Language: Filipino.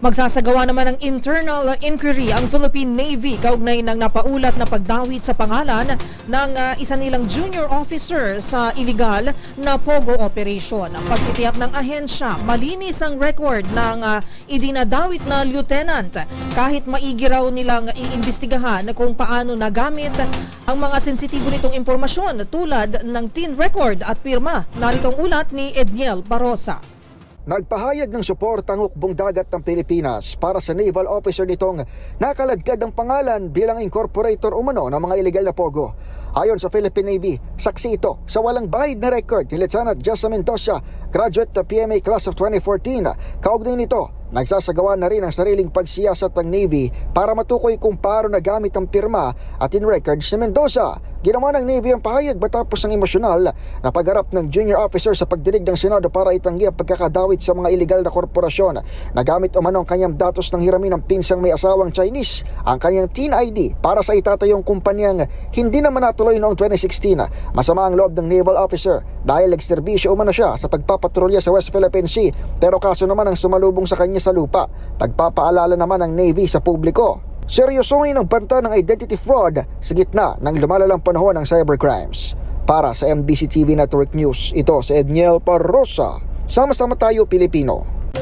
Magsasagawa naman ng internal inquiry ang Philippine Navy kaugnay ng napaulat na pagdawit sa pangalan ng ah, isa nilang junior officer sa illegal na POGO operation. Pagtitiyak ng ahensya, malinis ang record ng ah, idinadawit na lieutenant kahit maigi raw nilang iimbestigahan kung paano nagamit ang mga sensitibo nitong impormasyon tulad ng tin record at pirma. Narito ang ulat ni Edniel Barosa. Nagpahayag ng suporta ang hukbong dagat ng Pilipinas para sa naval officer nitong nakaladkad ang pangalan bilang incorporator umano ng mga ilegal na pogo. Ayon sa Philippine Navy, saksi ito sa walang bahid na record ni Lieutenant Jessa Mendoza, graduate ng PMA Class of 2014. Kaugnay nito, nagsasagawa na rin ang sariling pagsiyasat ng Navy para matukoy kung paano nagamit ang pirma at in records ni Mendoza. Ginawa ng Navy ang pahayag matapos ng emosyonal na pagharap ng junior officer sa pagdinig ng Senado para itanggi ang pagkakadawit sa mga iligal na korporasyon. Nagamit umano ang kanyang datos ng hiramin ng pinsang may asawang Chinese, ang kanyang teen ID para sa itatayong kumpanyang hindi naman natuloy noong 2016. Masama ang loob ng naval officer dahil nagserbisyo umano siya sa pagpapatrolya sa West Philippine Sea pero kaso naman ang sumalubong sa kanya sa lupa. Pagpapaalala naman ng Navy sa publiko. Seryosohin ang banta ng identity fraud sa gitna ng lumalalang panahon ng cybercrimes. Para sa MBC TV Network News, ito si Edniel Parrosa. Sama-sama tayo Pilipino.